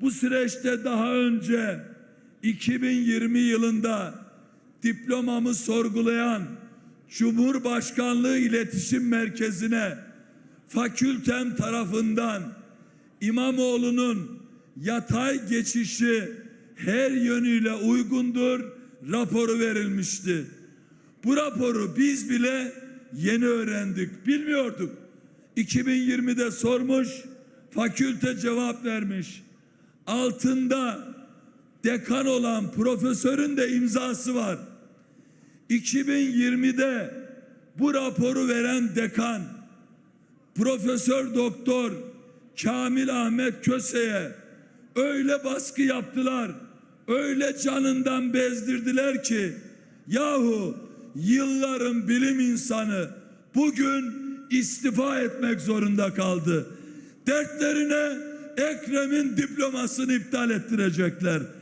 Bu süreçte daha önce 2020 yılında diplomamı sorgulayan Cumhurbaşkanlığı İletişim Merkezi'ne fakültem tarafından İmamoğlu'nun yatay geçişi her yönüyle uygundur raporu verilmişti. Bu raporu biz bile yeni öğrendik, bilmiyorduk. 2020'de sormuş, fakülte cevap vermiş. Altında dekan olan profesörün de imzası var. 2020'de bu raporu veren dekan Profesör Doktor Kamil Ahmet Köse'ye öyle baskı yaptılar, öyle canından bezdirdiler ki yahu yılların bilim insanı bugün istifa etmek zorunda kaldı. Dertlerine Ekrem'in diplomasını iptal ettirecekler.